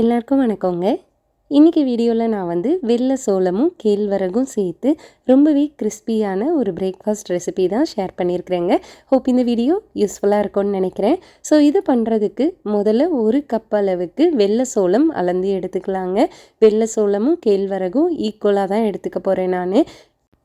எல்லாருக்கும் வணக்கங்க. இன்றைக்கி வீடியோவில் நான் வந்து வெள்ளை சோளமும் கேழ்வரகும் சேர்த்து ரொம்பவே கிறிஸ்பியான ஒரு பிரேக்ஃபாஸ்ட் ரெசிபி தான் ஷேர் பண்ணியிருக்கிறேங்க. ஹோப் இந்த வீடியோ யூஸ்ஃபுல்லாக இருக்கும்னு நினைக்கிறேன். ஸோ இது பண்ணுறதுக்கு முதல்ல ஒரு கப் அளவுக்கு வெள்ளை சோளம் அளந்து எடுத்துக்கலாங்க. வெள்ளை சோளமும் கேழ்வரகும் ஈக்குவலாக தான் எடுத்துக்க போகிறேன் நான்.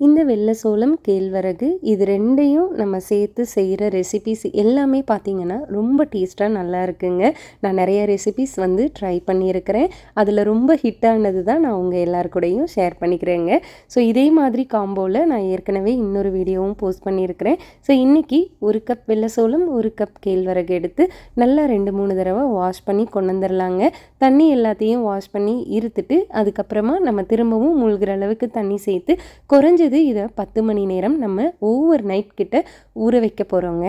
இந்த வெள்ளை சோளம் கேழ்வரகு இது ரெண்டையும் நம்ம சேர்த்து செய்கிற ரெசிபிஸ் எல்லாமே பார்த்திங்கன்னா ரொம்ப டேஸ்ட்டாக நல்லா இருக்குங்க. நான் நிறைய ரெசிபிஸ் வந்து ட்ரை பண்ணியிருக்கிறேன். அதில் ரொம்ப ஹிட்டானது தான் நான் உங்கள் எல்லாருக்கூடையும் ஷேர் பண்ணிக்கிறேங்க. ஸோ இதே மாதிரி காம்போவில் நான் ஏற்கனவே இன்னொரு வீடியோவும் போஸ்ட் பண்ணியிருக்கிறேன். ஸோ இன்றைக்கி ஒரு கப் வெள்ளை சோளம் ஒரு கப் கேழ்வரகு எடுத்து நல்லா ரெண்டு மூணு தடவை வாஷ் பண்ணி கொண்டு வந்துடலாங்க தண்ணி எல்லாத்தையும் வாஷ் பண்ணி இருத்துட்டு அதுக்கப்புறமா நம்ம திரும்பவும் மூழ்கிற அளவுக்கு தண்ணி சேர்த்து குறைஞ்ச குறைஞ்சது இதை பத்து மணி நேரம் நம்ம ஓவர் நைட் கிட்ட ஊற வைக்க போகிறோங்க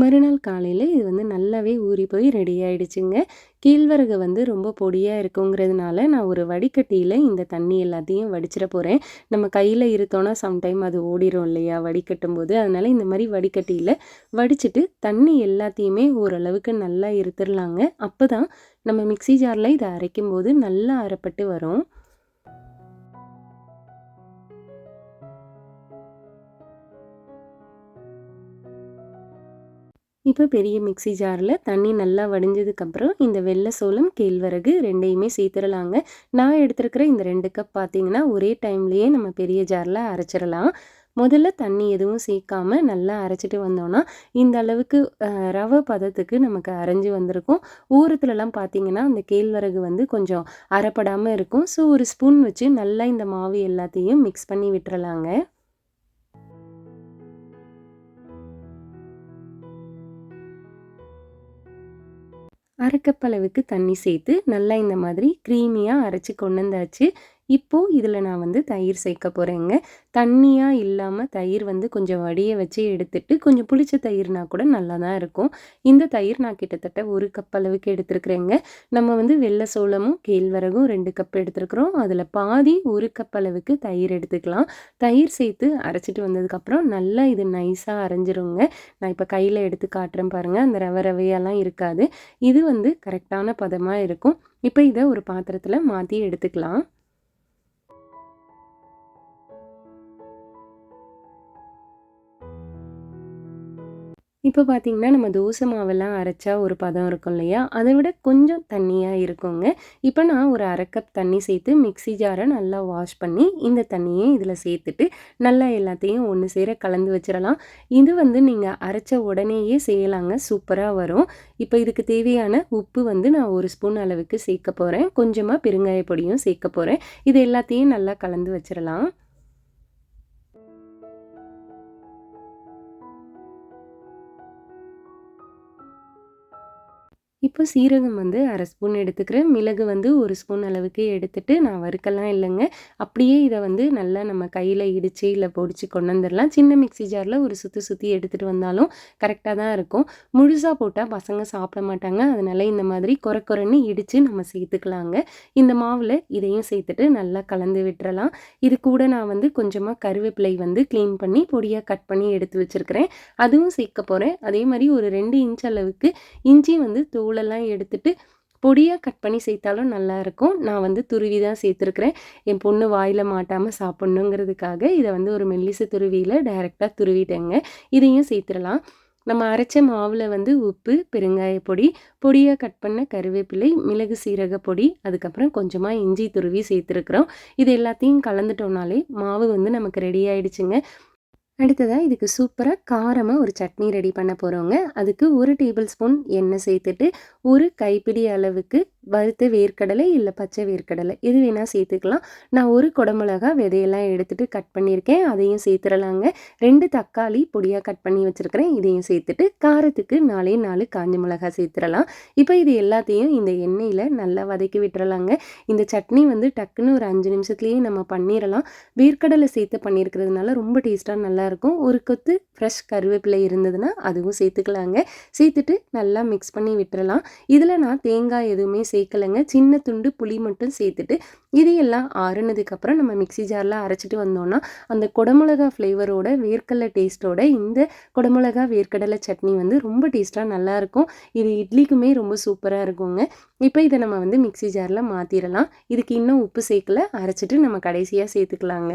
மறுநாள் காலையில் இது வந்து நல்லாவே ஊறி போய் ரெடி ஆகிடுச்சுங்க கீழ்வரகு வந்து ரொம்ப பொடியாக இருக்குங்கிறதுனால நான் ஒரு வடிகட்டியில் இந்த தண்ணி எல்லாத்தையும் வடிச்சிட போகிறேன் நம்ம கையில் இருத்தோன்னா சம்டைம் அது ஓடிடும் இல்லையா வடிகட்டும் போது. அதனால் இந்த மாதிரி வடிகட்டியில் வடிச்சிட்டு தண்ணி எல்லாத்தையுமே ஓரளவுக்கு நல்லா இருத்துடலாங்க அப்போ தான் நம்ம மிக்சி ஜாரில் இதை அரைக்கும் போது நல்லா அரைப்பட்டு வரும். இப்போ பெரிய மிக்சி ஜாரில் தண்ணி நல்லா வடிஞ்சதுக்கப்புறம் இந்த வெள்ளை சோளம் கேழ்வரகு ரெண்டையுமே சேர்த்துடலாங்க. நான் எடுத்துருக்கிற இந்த ரெண்டு கப் பார்த்தீங்கன்னா ஒரே டைம்லேயே நம்ம பெரிய ஜாரில் அரைச்சிடலாம். முதல்ல தண்ணி எதுவும் சேர்க்காம நல்லா அரைச்சிட்டு வந்தோன்னா இந்த அளவுக்கு ரவை பதத்துக்கு நமக்கு அரைஞ்சி வந்திருக்கும். ஊரத்துலலாம் பார்த்தீங்கன்னா அந்த கேழ்வரகு வந்து கொஞ்சம் அரைப்படாமல் இருக்கும். ஸோ ஒரு ஸ்பூன் வச்சு நல்லா இந்த மாவு எல்லாத்தையும் மிக்ஸ் பண்ணி விட்டுறலாங்க. அரைக்கப்பளவுக்கு தண்ணி சேர்த்து நல்லா இந்த மாதிரி க்ரீமியாக அரைச்சி கொண்டு வந்தாச்சு. இப்போது இதில் நான் வந்து தயிர் சேர்க்க போகிறேங்க தண்ணியாக இல்லாமல் தயிர் வந்து கொஞ்சம் வடிய வச்சு எடுத்துட்டு கொஞ்சம் புளிச்ச தயிர்னா கூட நல்லா தான் இருக்கும். இந்த தயிர் நான் கிட்டத்தட்ட ஒரு கப் அளவுக்கு எடுத்துருக்குறேங்க. நம்ம வந்து வெள்ளை சோளமும் கேழ்வரகும் ரெண்டு கப் எடுத்துருக்குறோம். அதில் பாதி ஒரு கப் அளவுக்கு தயிர் எடுத்துக்கலாம். தயிர் சேர்த்து அரைச்சிட்டு வந்ததுக்கப்புறம் நல்லா இது நைஸாக அரைஞ்சிருங்க. நான் இப்போ கையில் எடுத்து காட்டுறேன் பாருங்கள் அந்த ரவை ரவையெல்லாம் இருக்காது. இது வந்து கரெக்டான பதமாக இருக்கும். இப்போ இதை ஒரு பாத்திரத்தில் மாற்றி எடுத்துக்கலாம். இப்போ பார்த்திங்கன்னா நம்ம தோசை மாவெல்லாம் அரைச்சா ஒரு பதம் இருக்கும் இல்லையா? அதை விட கொஞ்சம் தண்ணியாக இருக்குங்க. இப்போ நான் ஒரு அரை கப் தண்ணி சேர்த்து மிக்சி ஜாரை நல்லா வாஷ் பண்ணி இந்த தண்ணியை இதில் சேர்த்துட்டு நல்லா எல்லாத்தையும் ஒன்று சேர கலந்து வச்சிடலாம். இது வந்து நீங்கள் அரைச்ச உடனேயே செய்யலாங்க. சூப்பராக வரும். இப்போ இதுக்கு தேவையான உப்பு வந்து நான் ஒரு ஸ்பூன் அளவுக்கு சேர்க்க போகிறேன் கொஞ்சமாக பெருங்காய பொடியும் சேர்க்க போகிறேன் இது எல்லாத்தையும் நல்லா கலந்து வச்சிடலாம். இப்போ சீரகம் வந்து அரை ஸ்பூன் எடுத்துக்கிறேன். மிளகு வந்து ஒரு ஸ்பூன் அளவுக்கு எடுத்துட்டு நான் வறுக்கலாம் இல்லைங்க. அப்படியே இதை வந்து நல்லா நம்ம கையில் இடித்து இல்லை பொடிச்சு கொண்டு வந்துடலாம். சின்ன மிக்சி ஜாரில் ஒரு சுற்றி சுற்றி எடுத்துகிட்டு வந்தாலும் கரெக்டாக தான் இருக்கும். முழுசாக போட்டால் பசங்க சாப்பிட மாட்டாங்க. அதனால் இந்த மாதிரி குறை குறைன்னு இடித்து நம்ம சேர்த்துக்கலாங்க. இந்த மாவில் இதையும் சேர்த்துட்டு நல்லா கலந்து விட்டுறலாம். இது கூட நான் வந்து கொஞ்சமாக கருவேப்பிலை வந்து க்ளீன் பண்ணி பொடியாக கட் பண்ணி எடுத்து வச்சுருக்கிறேன். அதுவும் சேர்க்க போகிறேன் அதே மாதிரி ஒரு ரெண்டு இன்ச் அளவுக்கு இஞ்சி வந்து தோ தோலெல்லாம் எடுத்துட்டு பொடியாக கட் பண்ணி சேர்த்தாலும் நல்லாயிருக்கும் நான் வந்து துருவி தான் சேர்த்துருக்குறேன். என் பொண்ணு வாயில் மாட்டாமல் சாப்பிட்ணுங்கிறதுக்காக இதை வந்து ஒரு மெல்லிசு துருவியில் டைரெக்டாக துருவிட்டேங்க. இதையும் சேர்த்துடலாம். நம்ம அரைச்ச மாவில் வந்து உப்பு பெருங்காய பொடி பொடியாக கட் பண்ண கருவேப்பிலை மிளகு சீரக பொடி அதுக்கப்புறம் கொஞ்சமாக இஞ்சி துருவி சேர்த்துருக்குறோம். இது எல்லாத்தையும் கலந்துட்டோம்னாலே மாவு வந்து நமக்கு ரெடி ஆகிடுச்சுங்க அடுத்ததாக இதுக்கு சூப்பராக காரமாக ஒரு சட்னி ரெடி பண்ண போகிறோங்க அதுக்கு ஒரு டேபிள் ஸ்பூன் எண்ணெய் சேர்த்துட்டு ஒரு கைப்பிடி அளவுக்கு வறுத்த வேர்க்கடலை இல்லை பச்சை வேர்க்கடலை எது வேணால் சேர்த்துக்கலாம். நான் ஒரு குடமிளகா விதையெல்லாம் எடுத்துகிட்டு கட் பண்ணியிருக்கேன். அதையும் சேர்த்துடலாங்க ரெண்டு தக்காளி பொடியாக கட் பண்ணி வச்சுருக்கிறேன். இதையும் சேர்த்துட்டு காரத்துக்கு நாலே நாலு காஞ்ச மிளகா சேர்த்துடலாம் இப்போ இது எல்லாத்தையும் இந்த எண்ணெயில் நல்லா வதக்கி விட்டுறலாங்க. இந்த சட்னி வந்து டக்குன்னு ஒரு அஞ்சு நிமிஷத்துலேயே நம்ம பண்ணிடலாம் வேர்க்கடலை சேர்த்து பண்ணியிருக்கிறதுனால ரொம்ப டேஸ்ட்டாக நல்லாயிருக்கும். ஒரு கொத்து ஃப்ரெஷ் கருவேப்பிலை இருந்ததுன்னா அதுவும் சேர்த்துக்கலாங்க. சேர்த்துட்டு நல்லா மிக்ஸ் பண்ணி விட்டுறலாம். இதில் நான் தேங்காய் எதுவுமே சேர்க்கலைங்க. சின்ன துண்டு புளி மட்டும் சேர்த்துட்டு இதையெல்லாம் ஆறுனதுக்கப்புறம் நம்ம மிக்ஸி ஜாரில் அரைச்சிட்டு வந்தோம்னா அந்த குடமிளகா ஃப்ளேவரோட வேர்க்கடலை டேஸ்ட்டோட இந்த குடமிளகா வேர்க்கடலை சட்னி வந்து ரொம்ப டேஸ்ட்டாக நல்லாயிருக்கும். இது இட்லிக்குமே ரொம்ப சூப்பராக இருக்குங்க. இப்போ இதை நம்ம வந்து மிக்ஸி ஜாரில் மாற்றிடலாம் இதுக்கு இன்னும் உப்பு சேர்க்கல. அரைச்சிட்டு நம்ம கடைசியாக சேர்த்துக்கலாங்க.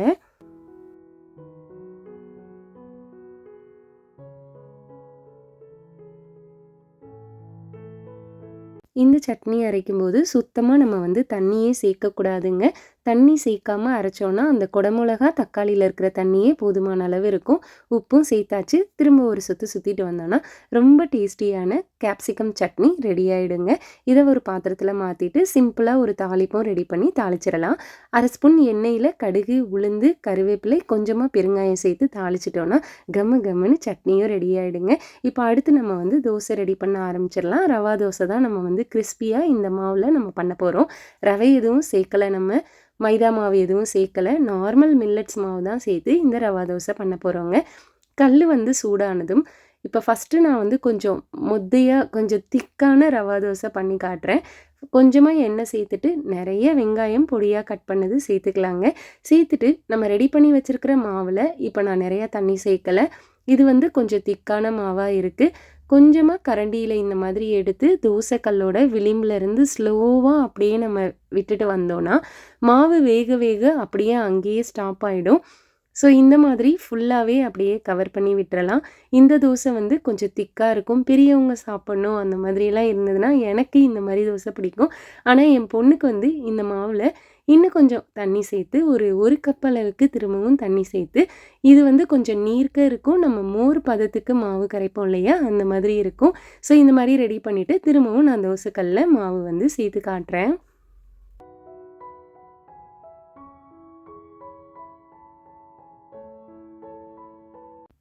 இந்த சட்னி அரைக்கும் போது சுத்தமாக நம்ம வந்து தண்ணியே சேர்க்கக்கூடாதுங்க. தண்ணி சேர்க்காமல் அரைச்சோன்னா அந்த குடமிளகா தக்காளியில் இருக்கிற தண்ணியே போதுமான அளவு இருக்கும். உப்பும் சேர்த்தாச்சு. திரும்ப ஒரு சுற்று சுற்றிட்டு வந்தோன்னா ரொம்ப டேஸ்டியான கேப்சிகம் சட்னி ரெடி ஆகிடுங்க இதை ஒரு பாத்திரத்தில் மாற்றிட்டு சிம்பிளாக ஒரு தாளிப்பும் ரெடி பண்ணி தாளிச்சிடலாம். அரை ஸ்பூன் எண்ணெயில் கடுகு உளுந்து கருவேப்பிலை கொஞ்சமாக பெருங்காயம் சேர்த்து தாளிச்சிட்டோன்னா கம்ம கம்முன்னு சட்னியும் ரெடி ஆகிடுங்க இப்போ அடுத்து நம்ம வந்து தோசை ரெடி பண்ண ஆரம்பிச்சிடலாம். ரவா தோசை தான் நம்ம வந்து கிறிஸ்பியாக இந்த மாவில் நம்ம பண்ண போகிறோம் ரவை எதுவும் சேர்க்கலை நம்ம. மைதா மாவு எதுவும் சேர்க்கலை. நார்மல் மில்லட்ஸ் மாவு தான் சேர்த்து இந்த ரவா தோசை பண்ண போகிறோங்க கல் வந்து சூடானதும் இப்போ ஃபஸ்ட்டு நான் வந்து கொஞ்சம் முத்தையாக கொஞ்சம் திக்கான ரவா தோசை பண்ணி காட்டுறேன். கொஞ்சமாக எண்ணெய் சேர்த்துட்டு நிறைய வெங்காயம் பொடியாக கட் பண்ணது சேர்த்துக்கலாங்க. சேர்த்துட்டு நம்ம ரெடி பண்ணி வச்சுருக்கிற மாவில் இப்போ நான் நிறையா தண்ணி சேர்க்கலை. இது வந்து கொஞ்சம் திக்கான மாவாக இருக்குது கொஞ்சமாக கரண்டியில் இந்த மாதிரி எடுத்து தோசைக்கல்லோட விளிம்புலேருந்து ஸ்லோவாக அப்படியே நம்ம விட்டுட்டு வந்தோன்னா மாவு வேக வேக அப்படியே அங்கேயே ஸ்டாப் ஆகிடும் ஸோ இந்த மாதிரி ஃபுல்லாகவே அப்படியே கவர் பண்ணி விட்டுறலாம். இந்த தோசை வந்து கொஞ்சம் திக்காக இருக்கும். பெரியவங்க சாப்பிட்ணும் அந்த மாதிரிலாம் இருந்ததுன்னா எனக்கு இந்த மாதிரி தோசை பிடிக்கும். ஆனால் என் பொண்ணுக்கு வந்து இந்த மாவில் இன்னும் கொஞ்சம் தண்ணி சேர்த்து ஒரு ஒரு கப் அளவுக்கு திரும்பவும் தண்ணி சேர்த்து இது வந்து கொஞ்சம் நீர்க்க இருக்கும். நம்ம மோர் பதத்துக்கு மாவு கரைப்போம் இல்லையா? அந்த மாதிரி இருக்கும். ஸோ இந்த மாதிரி ரெடி பண்ணிவிட்டு திரும்பவும் நான் தோசைக்கல்லில் மாவு வந்து சேர்த்து காட்டுறேன்.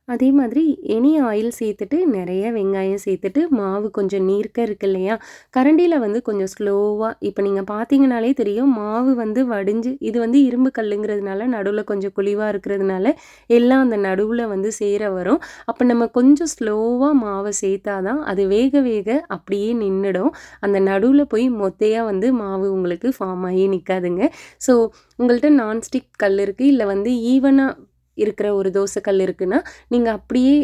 அதே மாதிரி எனி ஆயில் சேர்த்துட்டு நிறைய வெங்காயம் சேர்த்துட்டு மாவு கொஞ்சம் நீர்க்க இருக்கு இல்லையா? கரண்டியில் வந்து கொஞ்சம் ஸ்லோவாக இப்போ நீங்கள் பார்த்தீங்கனாலே தெரியும் மாவு வந்து வடிஞ்சு இது வந்து இரும்பு கல்லுங்கிறதுனால நடுவில் கொஞ்சம் குழிவாக இருக்கிறதுனால எல்லாம் அந்த நடுவில் வந்து சேர வரும். அப்போ நம்ம கொஞ்சம் ஸ்லோவாக மாவை சேர்த்தா தான் அது வேக வேக அப்படியே நின்றுடும் அந்த நடுவில் போய் மொத்தையாக வந்து மாவு உங்களுக்கு ஃபார்ம் ஆகி நிற்காதுங்க ஸோ உங்கள்கிட்ட நான்ஸ்டிக் கல் இருக்குது இல்லை வந்து ஈவனாக இருக்கிற ஒரு தோசைக்கல் இருக்குன்னா நீங்கள் அப்படியே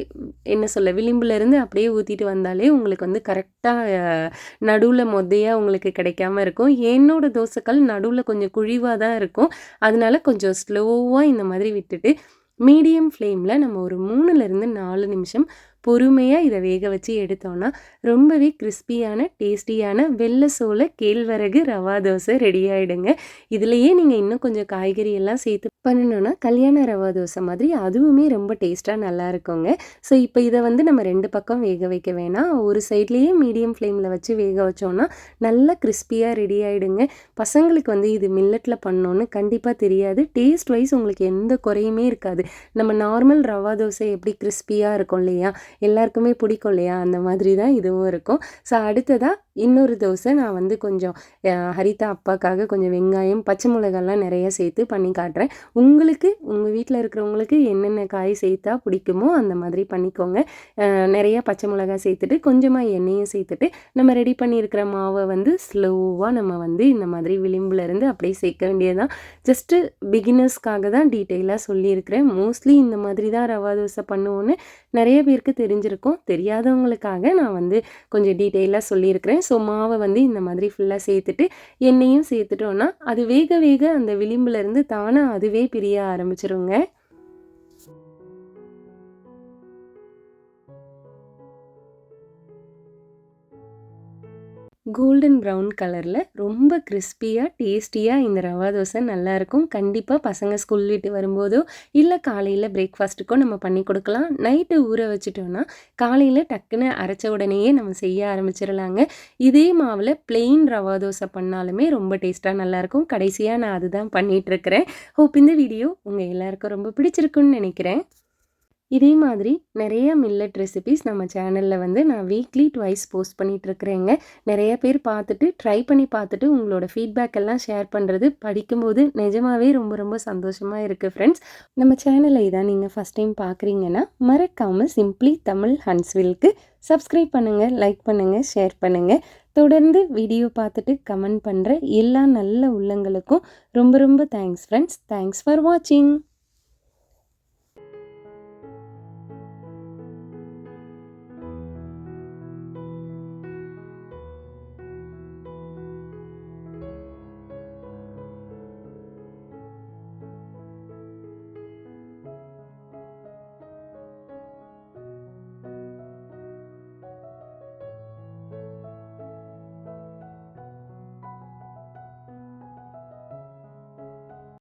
என்ன சொல்ல விளிம்புலேருந்து அப்படியே ஊற்றிட்டு வந்தாலே உங்களுக்கு வந்து கரெக்டாக நடுவில் மொதையாக உங்களுக்கு கிடைக்காம இருக்கும். என்னோடய தோசைக்கல் நடுவில் கொஞ்சம் குழிவாக தான் இருக்கும். அதனால கொஞ்சம் ஸ்லோவாக இந்த மாதிரி விட்டுட்டு மீடியம் ஃப்ளேமில் நம்ம ஒரு மூணுலேருந்து நாலு நிமிஷம் பொறுமையாக இதை வேக வச்சு எடுத்தோன்னா ரொம்பவே கிறிஸ்பியான டேஸ்டியான வெள்ளை சோள கேழ்வரகு ரவா தோசை ரெடி ஆகிடுங்க இதுலேயே நீங்கள் இன்னும் கொஞ்சம் காய்கறி எல்லாம் சேர்த்து பண்ணணுன்னா கல்யாண ரவா தோசை மாதிரி அதுவுமே ரொம்ப டேஸ்ட்டாக நல்லா இருக்குங்க. ஸோ இப்போ இதை வந்து நம்ம ரெண்டு பக்கம் வேக வைக்க வேணாம். ஒரு சைட்லேயே மீடியம் ஃப்ளேமில் வச்சு வேக வச்சோன்னா நல்லா கிறிஸ்பியாக ரெடி ஆகிடுங்க பசங்களுக்கு வந்து இது மில்லட்டில் பண்ணோன்னு கண்டிப்பாக தெரியாது. டேஸ்ட் வைஸ் உங்களுக்கு எந்த குறையுமே இருக்காது. நம்ம நார்மல் ரவா தோசை எப்படி கிறிஸ்பியாக இருக்கும் இல்லையா? எல்லாருக்குமே பிடிக்கும் இல்லையா அந்த மாதிரி தான் இதுவும் இருக்கும். ஸோ அடுத்ததாக இன்னொரு தோசை நான் வந்து கொஞ்சம் ஹரிதா அப்பாக்காக கொஞ்சம் வெங்காயம் பச்சை மிளகாலாம் நிறைய சேர்த்து பண்ணி காட்டுறேன். உங்களுக்கு உங்கள் வீட்டில் இருக்கிறவங்களுக்கு என்னென்ன காய் சேர்த்தா பிடிக்குமோ அந்த மாதிரி பண்ணிக்கோங்க. நிறைய பச்சை மிளகாய் சேர்த்துட்டு கொஞ்சமாக எண்ணெயும் சேர்த்துட்டு நம்ம ரெடி பண்ணியிருக்கிற மாவை வந்து ஸ்லோவாக நம்ம வந்து இந்த மாதிரி விளிம்புலேருந்து அப்படியே சேர்க்க வேண்டியதுதான். ஜஸ்ட்டு பிகினர்ஸ்க்காக தான் டீட்டெயிலாக சொல்லியிருக்கிறேன். மோஸ்ட்லி இந்த மாதிரி தான் ரவா தோசை பண்ணுவோன்னு நிறைய பேருக்கு தெரிஞ்சிருக்கும். தெரியாதவங்களுக்காக நான் வந்து கொஞ்சம் டீட்டெயிலாக சொல்லியிருக்கிறேன். ஸோ மாவை வந்து இந்த மாதிரி ஃபுல்லாக சேர்த்துட்டு எண்ணெயும் சேர்த்துட்டோன்னா அது வேக வேக அந்த விளிம்புலேருந்து தானாக அதுவே பிரிய ஆரம்பிச்சிருங்க. கோல்டன் ப்ரௌன் கலரில் ரொம்ப கிறிஸ்பியாக டேஸ்டியாக இந்த ரவா தோசை நல்லாயிருக்கும். கண்டிப்பாக பசங்க ஸ்கூல் விட்டு வரும்போதோ இல்லை காலையில் பிரேக்ஃபாஸ்ட்டுக்கோ நம்ம பண்ணி கொடுக்கலாம். நைட்டு ஊற வச்சுட்டோன்னா காலையில் டக்குன்னு அரைச்ச உடனேயே நம்ம செய்ய ஆரம்பிச்சிடலாங்க இதே மாவில் பிளெயின் ரவா தோசை பண்ணாலுமே ரொம்ப டேஸ்ட்டாக நல்லாயிருக்கும். கடைசியாக நான் அதுதான் பண்ணிகிட்ருக்கிறேன் ஹோப் இந்த வீடியோ உங்கள் எல்லாருக்கும் ரொம்ப பிடிச்சிருக்குன்னு நினைக்கிறேன். இதே மாதிரி நிறைய மில்லட் ரெசிபீஸ் நம்ம சேனலில் வந்து நான் வீக்லி ட்வைஸ் போஸ்ட் பண்ணிகிட்ருக்குறேங்க நிறைய பேர் பார்த்துட்டு ட்ரை பண்ணி பார்த்துட்டு உங்களோட ஃபீட்பேக் எல்லாம் ஷேர் பண்ணுறது படிக்கும்போது நிஜமாகவே ரொம்ப ரொம்ப சந்தோஷமாக இருக்குது ஃப்ரெண்ட்ஸ் நம்ம சேனலை இதான் நீங்கள் ஃபஸ்ட் டைம் பார்க்குறீங்கன்னா மறக்காமல் சிம்ப்ளி தமிழ் ஹன்ஸ்வில்க்கு சப்ஸ்கிரைப் பண்ணுங்கள் லைக் பண்ணுங்கள் ஷேர் பண்ணுங்கள் தொடர்ந்து வீடியோ பார்த்துட்டு கமெண்ட் பண்ணுற எல்லா நல்ல உள்ளங்களுக்கும் ரொம்ப ரொம்ப தேங்க்ஸ் ஃப்ரெண்ட்ஸ் தேங்க்ஸ் ஃபார் வாட்சிங்